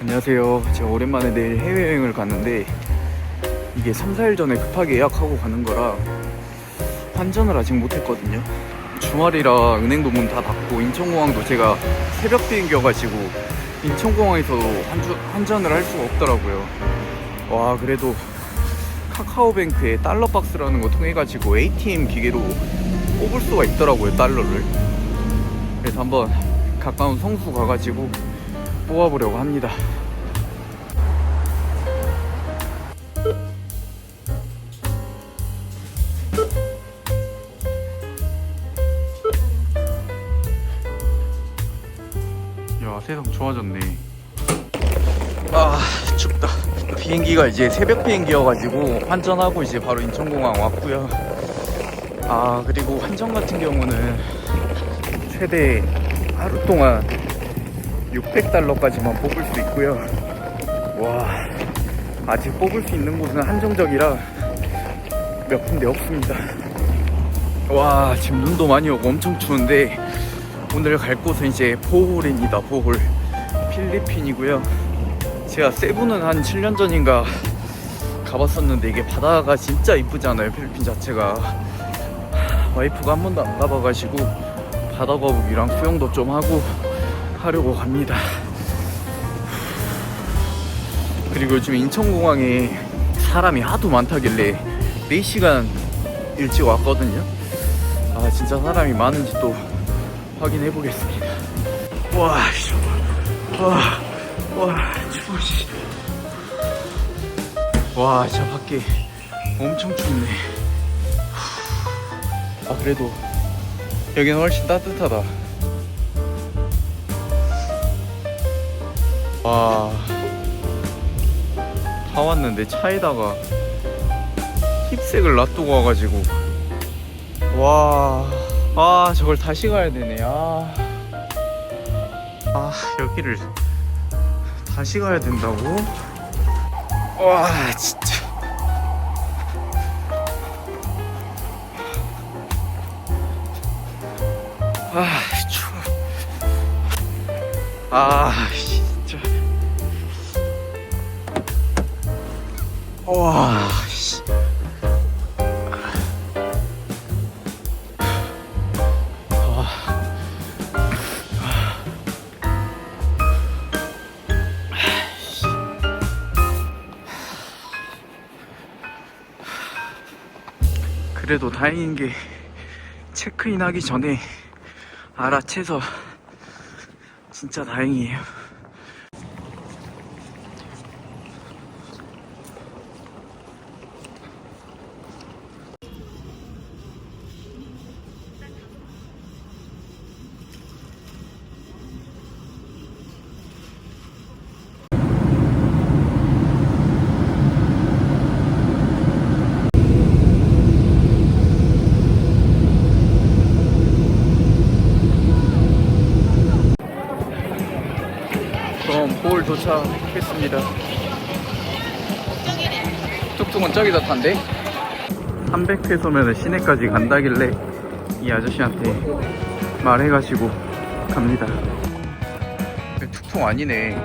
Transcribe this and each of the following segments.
안녕하세요. 제가 오랜만에 내일 해외여행을 갔는데 이게 3, 4일 전에 급하게 예약하고 가는 거라 환전을 아직 못했거든요. 주말이라 은행도 문 다 닫고 인천공항도 제가 새벽 비행기여가지고 인천공항에서도 환주, 환전을 할 수가 없더라고요. 와 그래도 카카오뱅크에 달러박스라는 거 통해가지고 ATM 기계로 뽑을 수가 있더라고요 달러를. 그래서 한번 가까운 성수 가가지고 뽑아보려고 합니다. 야 세상 좋아졌네. 아 춥다. 비행기가 이제 새벽 비행기여가지고 환전하고 이제 바로 인천공항 왔고요. 아 그리고 환전 같은 경우는 최대 하루 동안 600달러까지만 뽑을 수 있고요. 와, 아직 뽑을 수 있는 곳은 한정적이라 몇 군데 없습니다. 와, 지금 눈도 많이 오고 엄청 추운데 오늘 갈 곳은 이제 보홀입니다. 보홀. 필리핀이고요. 제가 세부는 한 7년 전인가 가봤었는데 이게 바다가 진짜 이쁘잖아요. 필리핀 자체가. 와이프가 한 번도 안 가봐가지고 바다 거북이랑 수영도 좀 하고 하려고 갑니다. 그리고 요즘 인천공항에 사람이 하도 많다길래 4시간 일찍 왔거든요. 아, 진짜 사람이 많은지 또 확인해 보겠습니다. 와, 씨. 와, 와, 추워, 씨. 와, 진짜 밖에 엄청 춥네. 아, 그래도 여기는 훨씬 따뜻하다. 와. 다 왔는데 차에다가 힙색을 놔두고 와가지고. 와. 아, 저걸 다시 가야 되네. 아. 아, 여기를 다시 가야 된다고? 와, 진짜. 아, 추워. 아, 와, 씨. 그래도 다행인 게 체크인 하기 전에 알아채서 진짜 다행이에요. 그럼 볼 도착했습니다. 뚝뚝은 저기다 탄대. 300페소면 시내까지 간다길래 이 아저씨한테 말해가지고 갑니다. 툭툭 아니네.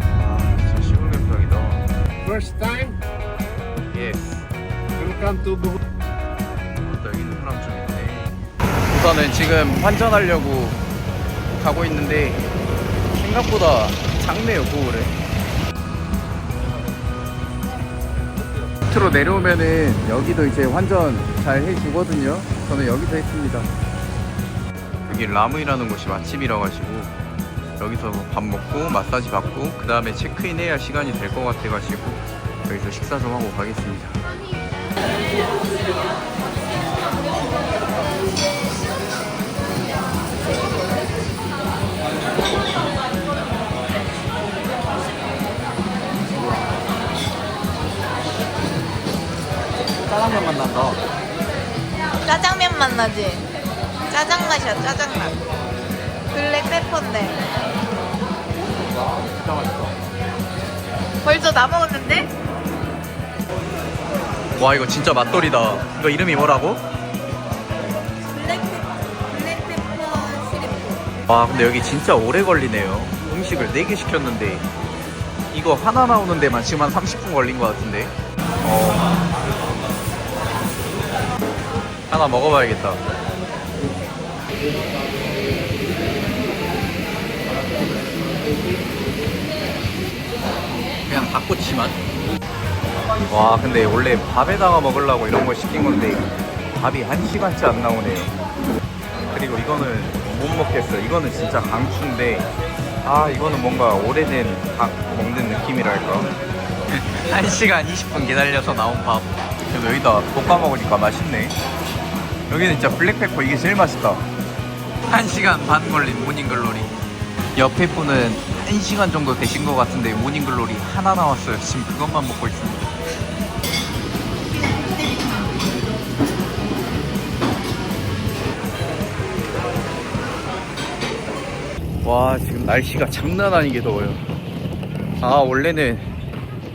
아, 진짜 시골 감성이다. First time, 예스. welcome to 우선은 지금 환전하려고 가고 있는데 생각보다 작네요 보울에. 밑으로 내려오면은 여기도 이제 환전 잘 해주거든요. 저는 여기서 했습니다. 여기 라무이라는 곳이 맛집이라 가지고 여기서 밥 먹고 마사지 받고 그 다음에 체크인 해야 시간이 될 것 같아 가지고 여기서 식사 좀 하고 가겠습니다. 짜장면 만났다. 짜장면 만나지. 짜장 맛이야, 짜장 맛. 블랙 페퍼인데. 진짜 맛있어. 벌써 다 먹었는데? 와 이거 진짜 맛돌이다. 이거 이름이 뭐라고? 블랙 페퍼, 블랙 페퍼 시리프. 와 근데 여기 진짜 오래 걸리네요. 음식을 4개 시켰는데 이거 하나 나오는 데만 지금 한 30분 걸린 것 같은데. 어. 하나 먹어봐야겠다. 그냥 닭꼬치만? 와 근데 원래 밥에다가 먹으려고 이런 걸 시킨 건데 밥이 한 시간째 안 나오네요. 그리고 이거는 못 먹겠어 이거는 진짜 강추인데 아 이거는 뭔가 오래된 닭 먹는 느낌이랄까? 1시간 20분 기다려서 나온 밥. 여기다 볶아 먹으니까 맛있네 여기는 진짜 블랙페퍼 이게 제일 맛있다. 1시간 반 걸린 모닝글로리. 옆에 분은 1시간 정도 되신 것 같은데 모닝글로리 하나 나왔어요. 지금 그것만 먹고 있습니다. 와 지금 날씨가 장난 아니게 더워요. 아 원래는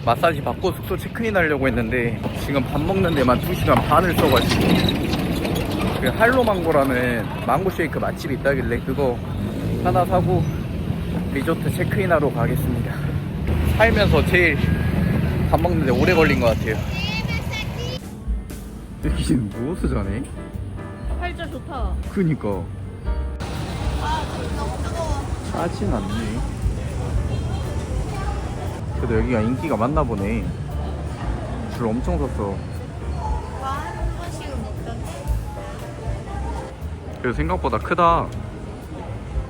마사지 받고 숙소 체크인 하려고 했는데 지금 밥 먹는 데만 2시간 반을 써가지고 그 할로 망고라는 망고 쉐이크 맛집이 있다길래 그거 하나 사고 리조트 체크인 하러 가겠습니다 살면서 제일 밥 먹는데 오래 걸린 것 같아요 여기는 무엇을 자네? 팔자 좋다. 그니까 아, 너무 뜨거워. 싸진 않네. 그래도 여기가 인기가 많나 보네. 줄 엄청 섰어. 그래도 생각보다 크다.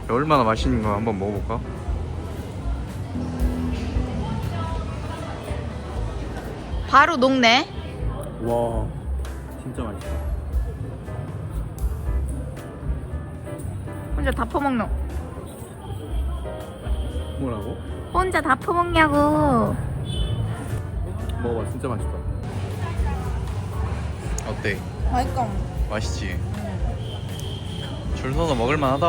얼마나 맛있는 거 한번 먹어볼까? 바로 녹네. 와, 진짜 맛있다. 혼자 다 퍼먹노. 뭐라고? 혼자 다 퍼먹냐고. 먹어봐, 진짜 맛있다. 어때? 맛있다. 맛있지? 줄 서서 먹을 만하다.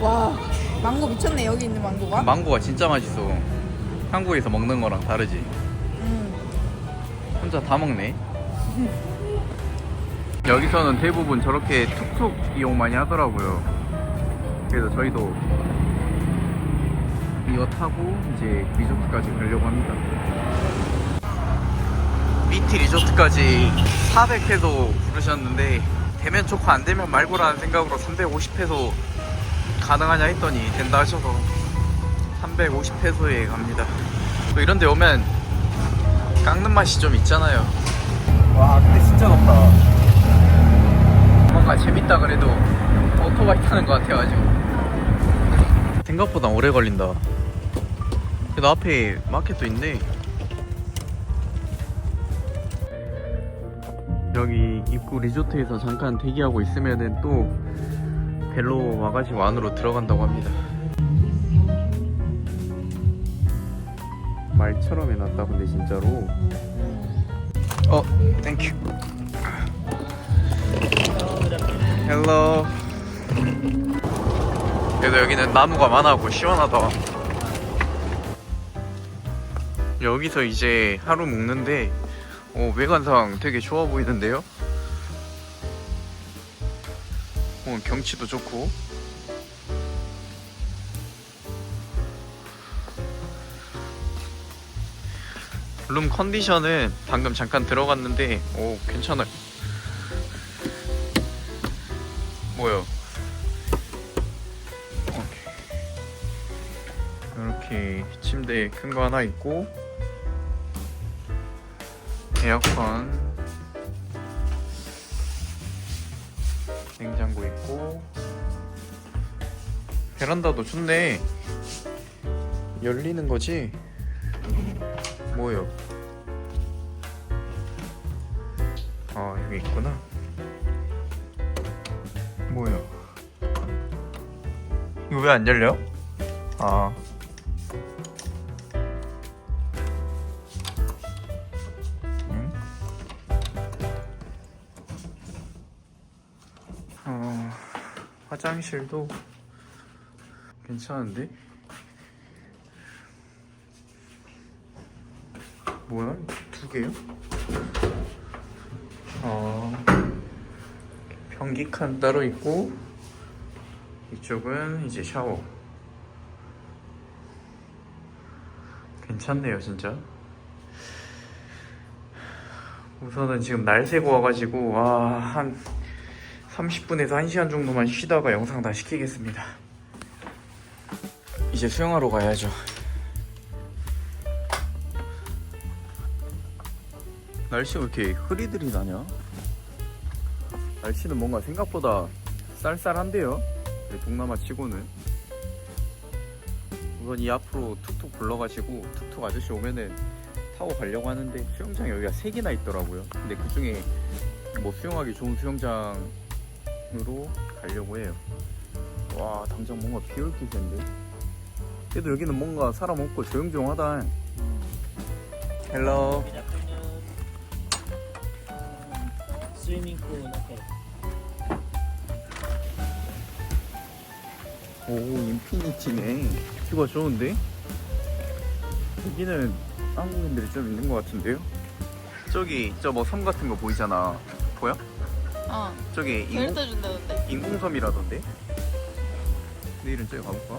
와, 망고 미쳤네 여기 있는 망고가. 망고가 진짜 맛있어. 한국에서 먹는 거랑 다르지? 음. 혼자 다 먹네. 여기서는 대부분 저렇게 툭툭 이용 많이 하더라고요. 그래서 저희도 이거 타고 이제 리조트까지 가려고 합니다. 미티 리조트까지 400회소 부르셨는데 되면 좋고 안 되면 말고라는 생각으로 350회소 가능하냐 했더니 된다 하셔서 350회소에 갑니다. 또 이런 데 오면 깎는 맛이 좀 있잖아요. 와, 근데 진짜 덥다. 뭔가 재밌다 그래도 오토바이 타는 것 같아가지고. 생각보다 오래 걸린다. 그래도 앞에 마켓도 있네. 여기 입구 리조트에서 잠깐 대기하고 있으면은 또 벨로 와가지고 안으로 들어간다고 합니다. 말처럼 해놨다 근데 진짜로. 어 땡큐 헬로 그래도 여기는 나무가 많아고 시원하다. 여기서 이제 하루 묵는데 어, 외관상 되게 좋아 보이던데요? 어, 경치도 좋고. 룸 컨디션은 방금 잠깐 들어갔는데 오 괜찮아요. 뭐요? 이렇게 침대 큰 거 하나 있고 에어컨 냉장고 있고 베란다도 좋네 열리는 거지? 뭐요? 아 여기 있구나. 뭐요? 이거 왜 안 열려? 아. 화장실도 괜찮은데? 뭐야? 두 개요? 어, 변기 칸 따로 있고 이쪽은 이제 샤워. 괜찮네요, 진짜. 우선은 지금 날 새고 와가지고 와, 한 30분에서 1시간 정도만 쉬다가 영상 다 시키겠습니다. 이제 수영하러 가야죠. 날씨가 왜 이렇게 흐리들이 나냐? 날씨는 뭔가 생각보다 쌀쌀한데요? 네, 동남아 치고는 우선 이 앞으로 툭툭 불러가지고 툭툭 아저씨 오면은 타고 가려고 하는데 수영장 여기가 3개나 있더라고요 근데 그 중에 뭐 수영하기 좋은 수영장 으로 가려고 해요. 와 당장 뭔가 비올 기세인데? 그래도 여기는 뭔가 사람 없고 조용조용하다. 헬로. 스위밍 풀 앞에 오 인피니티네. 뷰가 좋은데? 여기는 한국인들이 좀 있는 것 같은데요? 저기 저 뭐 섬 같은 거 보이잖아. 보여? 어. 저기 인공, 데려다 준다던데. 인공섬이라던데? 내일은 저기 가볼까?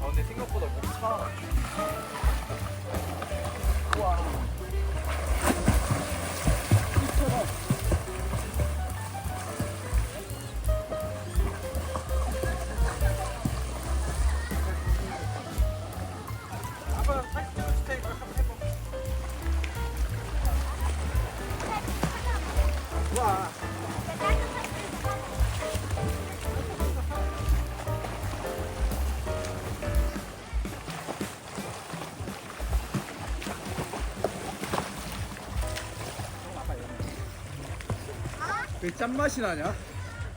아 근데 생각보다 물이 차 왜 짠맛이 나냐?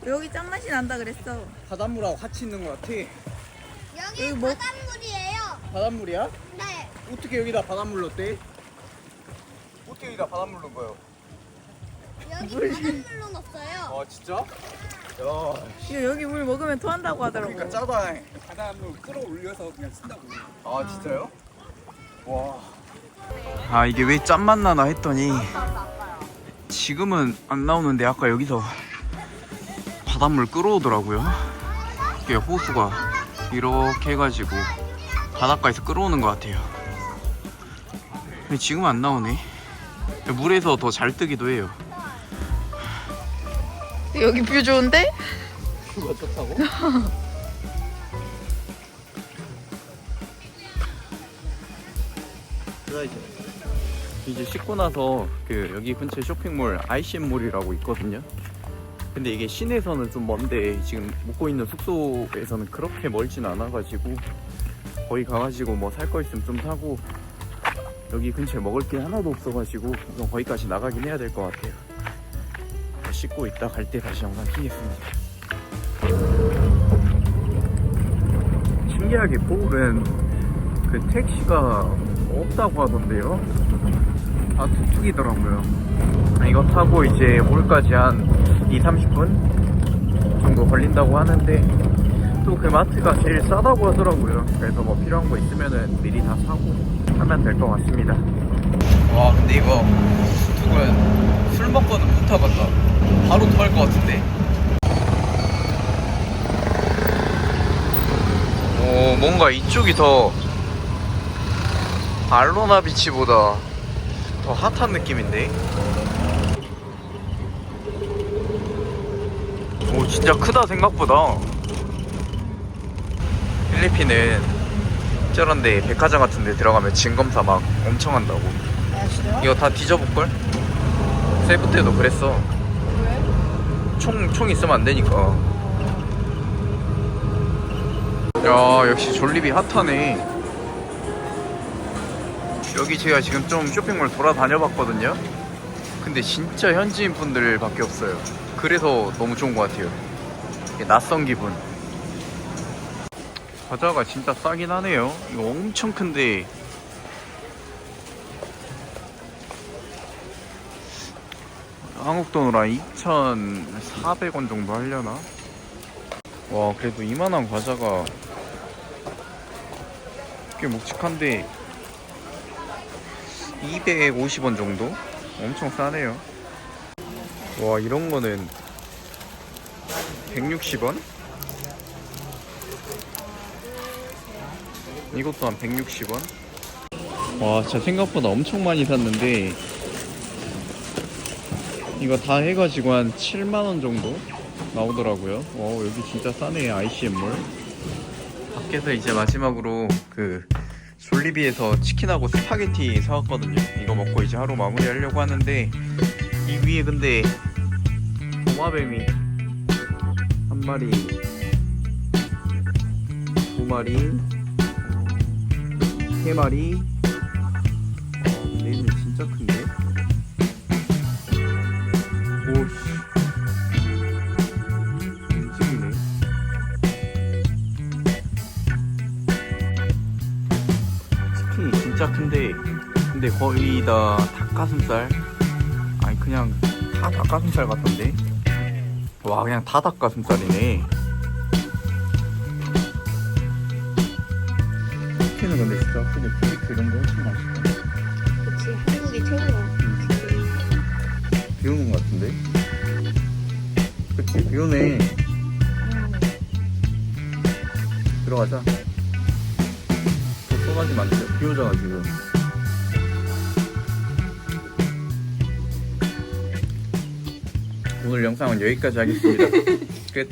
여기 짠맛이 난다 그랬어. 바닷물하고 같이 있는 것 같아 여기 여기 뭐- 바닷물이에요. 바닷물이야? 네. 어떻게 여기다 바닷물 넣었대? 어떻게 여기다 바닷물 넣은 거예요? 여기 바닷물로 넣었어요. 아 진짜? 야 이거 여기 물 먹으면 토한다고 하더라고. 그러니까 짜다 바닷물 끌어올려서 그냥 쓴다고. 아 진짜요? 와. 아 이게 왜 짠맛 나나 했더니 지금은 안 나오는데 아까 여기서 바닷물 끌어오더라고요. 이게 호수가 이렇게 해가지고 바닷가에서 끌어오는 것 같아요. 근데 지금 안 나오네. 물에서 더 잘 뜨기도 해요. 여기 뷰 좋은데? 그거 좋다고? 이제 씻고 나서 그 여기 근처 쇼핑몰 아이시엠몰이라고 있거든요. 근데 이게 시내에서는 좀 먼데 지금 묵고 있는 숙소에서는 그렇게 멀진 않아가지고 거기 가가지고 뭐 살 거 있으면 좀 사고 여기 근처에 먹을 게 하나도 없어가지고 우선 거기까지 나가긴 해야 될 것 같아요. 씻고 있다 갈 때 다시 영상 키겠습니다. 신기하게 포울은 그 택시가 없다고 하던데요. 아 툭툭이더라고요. 아, 이거 타고 이제 몰까지 한 2, 30분 정도 걸린다고 하는데 또 그 마트가 제일 싸다고 하더라고요. 그래서 뭐 필요한 거 있으면은 미리 다 사고 하면 될 것 같습니다. 와 근데 이거 툭툭은 술 먹고는 못 타겠다. 바로 토할 것 같은데. 오 뭔가 이쪽이 더 알로나 비치보다 더 핫한 느낌인데 오 진짜 크다 생각보다 필리핀은 저런데 백화점 같은 데 들어가면 진검사 막 엄청 한다고 야 진짜? 이거 다 뒤져볼걸? 세부 때도 그랬어 왜? 총, 총 있으면 안 되니까. 야, 역시 졸립이 핫하네. 여기 제가 지금 좀 쇼핑몰 돌아다녀 봤거든요. 근데 진짜 현지인 분들 밖에 없어요. 그래서 너무 좋은 것 같아요. 낯선 기분. 과자가 진짜 싸긴 하네요. 이거 엄청 큰데. 한국 돈으로 한 2,400원 정도 하려나? 와, 그래도 이만한 과자가 꽤 묵직한데 250원 정도? 엄청 싸네요. 와 이런 거는 160원? 이것도 한 160원? 와 진짜 생각보다 엄청 많이 샀는데 이거 다 해가지고 한 7만원 정도 나오더라고요 와 여기 진짜 싸네 ICM몰 밖에서 이제 마지막으로 그 졸리비에서 치킨하고 스파게티 사왔거든요. 이거 먹고 이제 하루 마무리 하려고 하는데 이 위에 근데 도마뱀이 한 마리 두 마리 세 마리 거의 다 닭가슴살? 아니 그냥 다 닭가슴살 같던데? 와 그냥 다 닭가슴살이네. 치킨은 근데 진짜 근데 비비큐 이런 거 엄청 맛있다 그치 한국이 최고야. 비 오는 거 같은데? 그치 비 오네. 들어가자. 또 쏟아지면 안돼 비 오잖아 지금 오늘 영상은 여기까지 하겠습니다. 끝